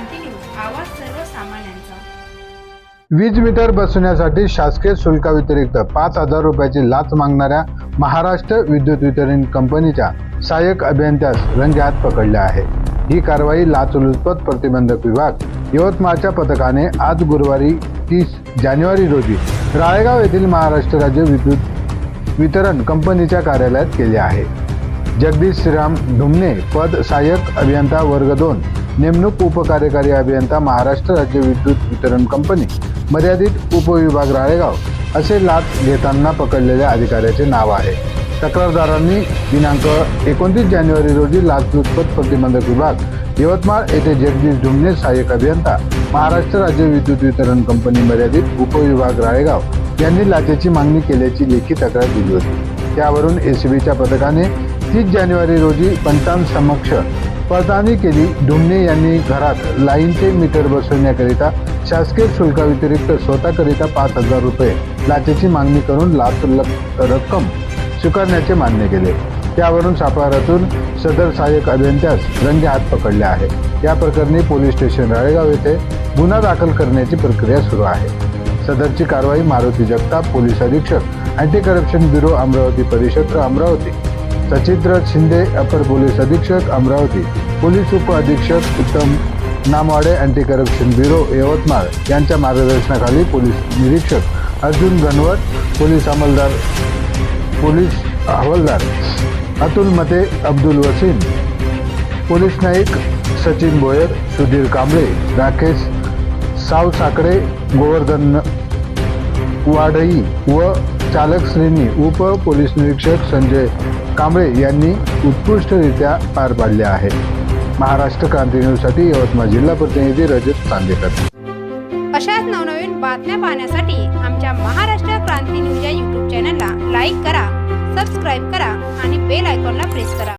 क्रांती news आवाज सर्वसामान्यांचा. वीज मीटर बसवण्यासाठी शासकीय शुल्काव्यतिरिक्त पाच हजार रुपयाची लाच मागणाऱ्या महाराष्ट्र विद्युत वितरण कंपनीच्या सहाय्यक अभियंत्यास रंगेहात पकडले आहे. ही कारवाई लाचलुचपत प्रतिबंधक विभाग यवतमाळच्या पथकाने आज गुरुवारी तीस जानेवारी रोजी राळेगाव येथील महाराष्ट्र राज्य विद्युत वितरण कंपनीच्या कार्यालयात केली आहे. जगदीश श्रीराम ढुमने पद सहाय्यक अभियंता वर्ग दोन नेमणूक उपकार्यकारी अभियंता महाराष्ट्र राज्य विद्युत वितरण कंपनी मर्यादित उपविभाग राळेगाव असे लाच घेताना पकडलेल्या अधिकाऱ्याचे नाव आहे. तक्रारदारांनी दिनांक एकोणतीस जानेवारी रोजी लाचलुचपत प्रतिबंधक विभाग यवतमाळ येथे जगदीश ढुमणे सहाय्यक अभियंता महाराष्ट्र राज्य विद्युत वितरण कंपनी मर्यादित उपविभाग राळेगाव यांनी लाचेची मागणी केल्याची लेखी तक्रार दिली होती. त्यावरून एसीबीच्या पथकाने तीस जानेवारी रोजी पंचांसमक्ष पडताळणी केली. ढुमणे यांनी घरात लाईनचे मीटर बसवण्याकरिता शासकीय शुल्काव्यतिरिक्त स्वतःकरिता पाच हजार रुपये लाचेची मागणी करून लाच रक्कम स्वीकारण्याचे मान्य केले. त्यावरून सापळातून सदर सहाय्यक अभियंत्यास रंगे हात पकडले आहे. या प्रकरणी पोलीस स्टेशन राळेगाव येथे गुन्हा दाखल करण्याची प्रक्रिया सुरू आहे. सदरची कारवाई मारुती जगताप पोलीस अधीक्षक अँटी करप्शन ब्युरो अमरावती परिक्षेत्र अमरावती सचित्र शिंदे अपर पोलीस अधीक्षक अमरावती पोलीस उप अधीक्षक Uttam Namwade anti corruption bureau Yavatmal यांच्या मार्गदर्शनाखाली पोलीस निरीक्षक अर्जुन गणवट पोलीस अंमलदार पोलीस हवालदार अतुल मते अब्दुल वसीम पोलीस नाईक सचिन बोयर सुधीर कांबळे राकेश साव साकडे गोवर्धन वाढई व चालक श्रेणी उप पोलीस निरीक्षक संजय कांबळे यांनी उत्कृष्टरित्या पार पाडल्या आहे. महाराष्ट्र क्रांती न्यूजसाठी यवतमाळ जिल्हा प्रतिनिधी रजत चांदेकर. अशाच नवनवीन बातम्या पाहण्यासाठी आमच्या महाराष्ट्र क्रांती न्यूज या यूट्यूब चॅनलला लाईक करा सबस्क्राईब करा आणि बेल आयकॉनला प्रेस करा.